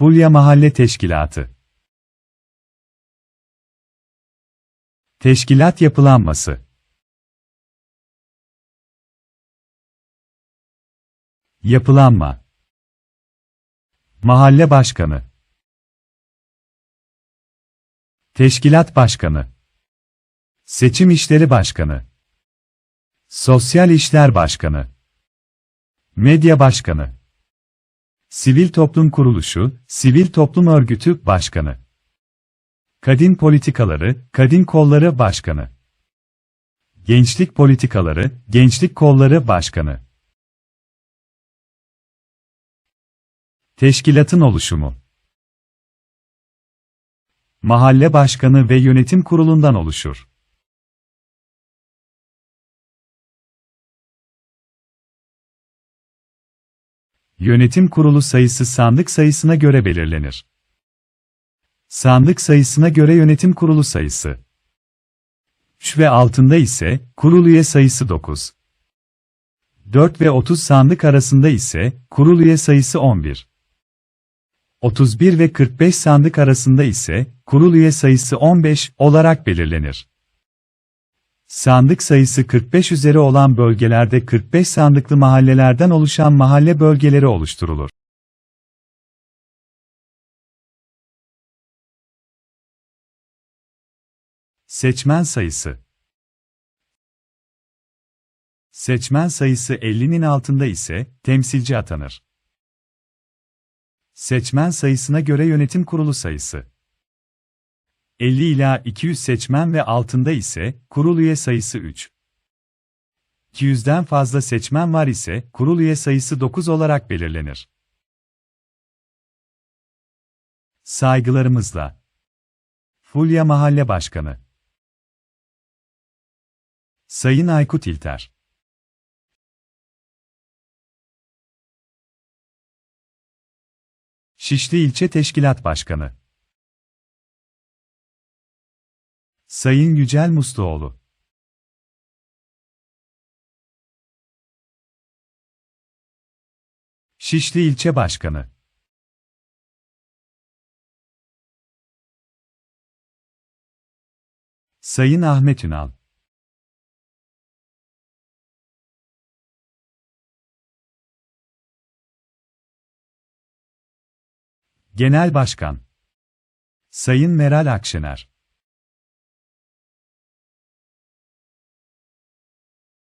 Fulya Mahalle Teşkilatı. Teşkilat yapılanması. Yapılanma. Mahalle Başkanı. Teşkilat Başkanı. Seçim İşleri Başkanı. Sosyal İşler Başkanı. Medya Başkanı Sivil Toplum Kuruluşu, Sivil Toplum Örgütü Başkanı. Kadın Politikaları, Kadın Kolları Başkanı. Gençlik Politikaları, Gençlik Kolları Başkanı. Teşkilatın oluşumu. Mahalle Başkanı ve Yönetim Kurulundan oluşur. Yönetim kurulu sayısı sandık sayısına göre belirlenir. Sandık sayısına göre yönetim kurulu sayısı 3 ve altında ise kurul üye sayısı 9. 4 ve 30 sandık arasında ise kurul üye sayısı 11. 31 ve 45 sandık arasında ise kurul üye sayısı 15 olarak belirlenir. Sandık sayısı 45 üzeri olan bölgelerde 45 sandıklı mahallelerden oluşan mahalle bölgeleri oluşturulur. Seçmen sayısı Seçmen sayısı 50'nin altında ise temsilci atanır. Seçmen sayısına göre yönetim kurulu sayısı 50 ila 200 seçmen ve altında ise kurul üye sayısı 3. 200'den fazla seçmen var ise kurul üye sayısı 9 olarak belirlenir. Saygılarımızla. Fulya Mahalle Başkanı Sayın Aykut İlter Şişli İlçe Teşkilat Başkanı Sayın Yücel Musluoğlu Şişli İlçe Başkanı. Sayın Ahmet Ünal. Genel Başkan. Sayın Meral Akşener